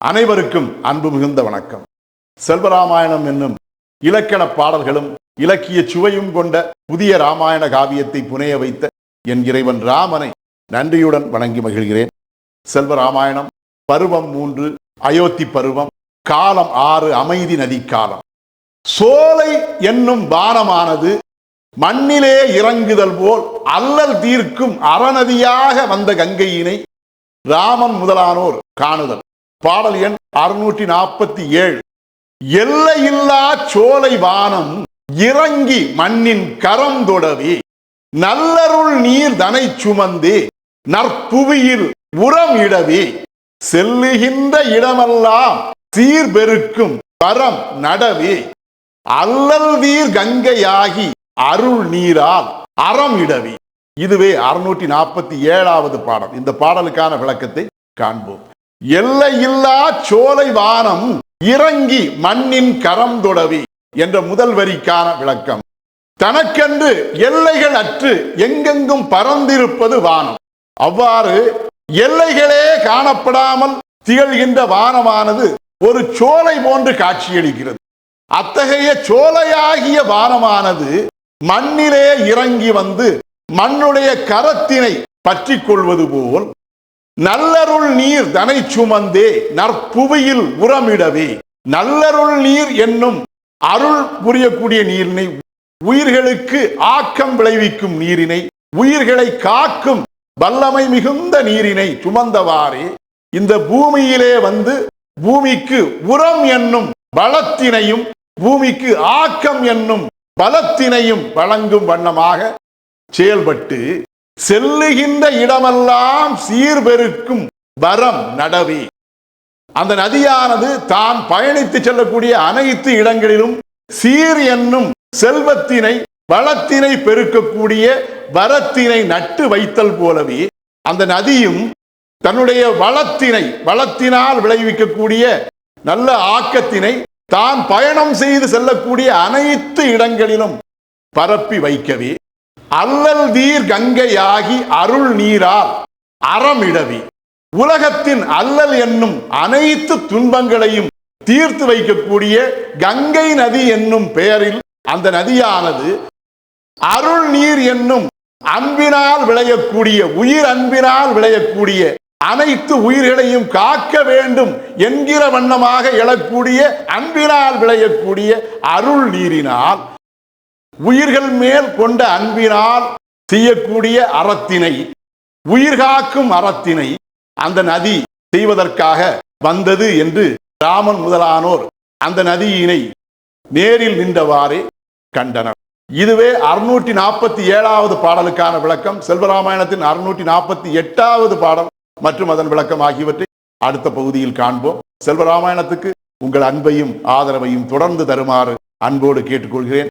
அனைவருக்கும் அன்பு மிகுந்த வணக்கம். செல்வராமாயணம் என்னும் இலக்கண பாடல்களும் இலக்கிய சுவையும் கொண்ட புதிய ராமாயண காவியத்தை புனைய வைத்த என் இறைவன் ராமனை நன்றியுடன் வணங்கி மகிழ்கிறேன். செல்வராமாயணம் பருவம் மூன்று அயோத்தி பருவம் காலம் ஆறு அமைதி நதிக்காலம் சோலை என்னும் பானமானது மண்ணிலே இறங்குதல் போல் அல்லல் தீர்க்கும் அறநதியாக வந்த கங்கையினை ராமன் முதலானோர் காணுதல். பாடல் எண் அறுநூற்றி நாற்பத்தி ஏழு. எல்லையில்லா சோலை வானம் இறங்கி மண்ணின் கரம் தொடவி. நல்லருள் நீர் தனை சுமந்து. நற்புவியில் உரம் இடவி. செல்லுகின்ற இடமெல்லாம் சீர்பெருக்கும் பரம் நடவி. அல்லல் நீர் கங்கையாகி அருள் நீரால் அறம் இடவி. இதுவே அறுநூற்றி நாற்பத்தி ஏழாவது பாடல். இந்த பாடலுக்கான விளக்கத்தை காண்போம். எல்லையில்லா சோலை வானம் இறங்கி மண்ணின் கரம் தொடவி என்ற முதல் வரிக்கான விளக்கம். தனக்கென்று எல்லைகள் அற்று எங்கெங்கும் பறந்திருப்பது வானம். அவ்வாறு எல்லைகளே காணப்படாமல் திகழ்கின்ற வானமானது ஒரு சோலை போன்று காட்சியளிக்கிறது. அத்தகைய சோலையாகிய வானமானது மண்ணிலே இறங்கி வந்து மண்ணுடைய கரத்தினை பற்றி கொள்வது போல் நல்லருள் நீர் தனை சுமந்தே நற்புவியில் உரமிடவே. நல்லருள் நீர் என்னும் அருள் புரியக்கூடிய நீரினை உயிர்களுக்கு ஆக்கம் விளைவிக்கும் நீரினை உயிர்களை காக்கும் வல்லமை மிகுந்த நீரினை சுமந்தவாறே. இந்த பூமியிலே வந்து பூமிக்கு உரம் என்னும் பலத்தினையும் பூமிக்கு ஆக்கம் என்னும் பலத்தினையும் வழங்கும் வண்ணமாக செயல்பட்டு செல்லுகின்ற இடமெல்லாம் சீர்பெருக்கும் வரம் நடவி. அந்த நதியானது தான் பயணித்து செல்லக்கூடிய அனைத்து இடங்களிலும் சீர் என்னும் செல்வத்தினை வளத்தினை பெருக்கக்கூடிய வரத்தினை நட்டு வைத்தல் போலவே அந்த நதியும் தன்னுடைய வளத்தினை வளத்தினால் விளைவிக்கக்கூடிய நல்ல ஆக்கத்தினை தான் பயணம் செய்து செல்லக்கூடிய அனைத்து இடங்களிலும் பரப்பி வைக்கவே. அல்லல் தீர் கங்கையாகி அருள் நீரால் அறமிடவி. உலகத்தின் அல்லல் என்னும் அனைத்து துன்பங்களையும் தீர்த்து வைக்கக்கூடிய கங்கை நதி என்னும் பெயரில் அந்த நதியானது அருள் நீர் என்னும் அன்பினால் விளையக்கூடிய உயிர் அன்பினால் விளையக்கூடிய அனைத்து உயிர்களையும் காக்க வேண்டும் என்கிற வண்ணமாக எழக்கூடிய அன்பினால் விளையக்கூடிய அருள் நீரினால் உயிர்கள் மேல் கொண்ட அன்பினால் செய்யக்கூடிய அறத்தினை உயிர்காக்கும் அறத்தினை அந்த நதி செய்வதற்காக வந்தது என்று ராமன் முதலானோர் அந்த நதியினை நேரில் நின்றவாறே கண்டனர். இதுவே அறுநூற்றி நாற்பத்தி ஏழாவது பாடலுக்கான விளக்கம். செல்வராமாயணத்தின் அறுநூற்றி நாற்பத்தி எட்டாவது பாடல் மற்றும் அதன் விளக்கம் ஆகியவற்றை அடுத்த பகுதியில் காண்போம். செல்வராமாயணத்துக்கு உங்கள் அன்பையும் ஆதரவையும் தொடர்ந்து தருமாறு அன்போடு கேட்டுக்கொள்கிறேன்.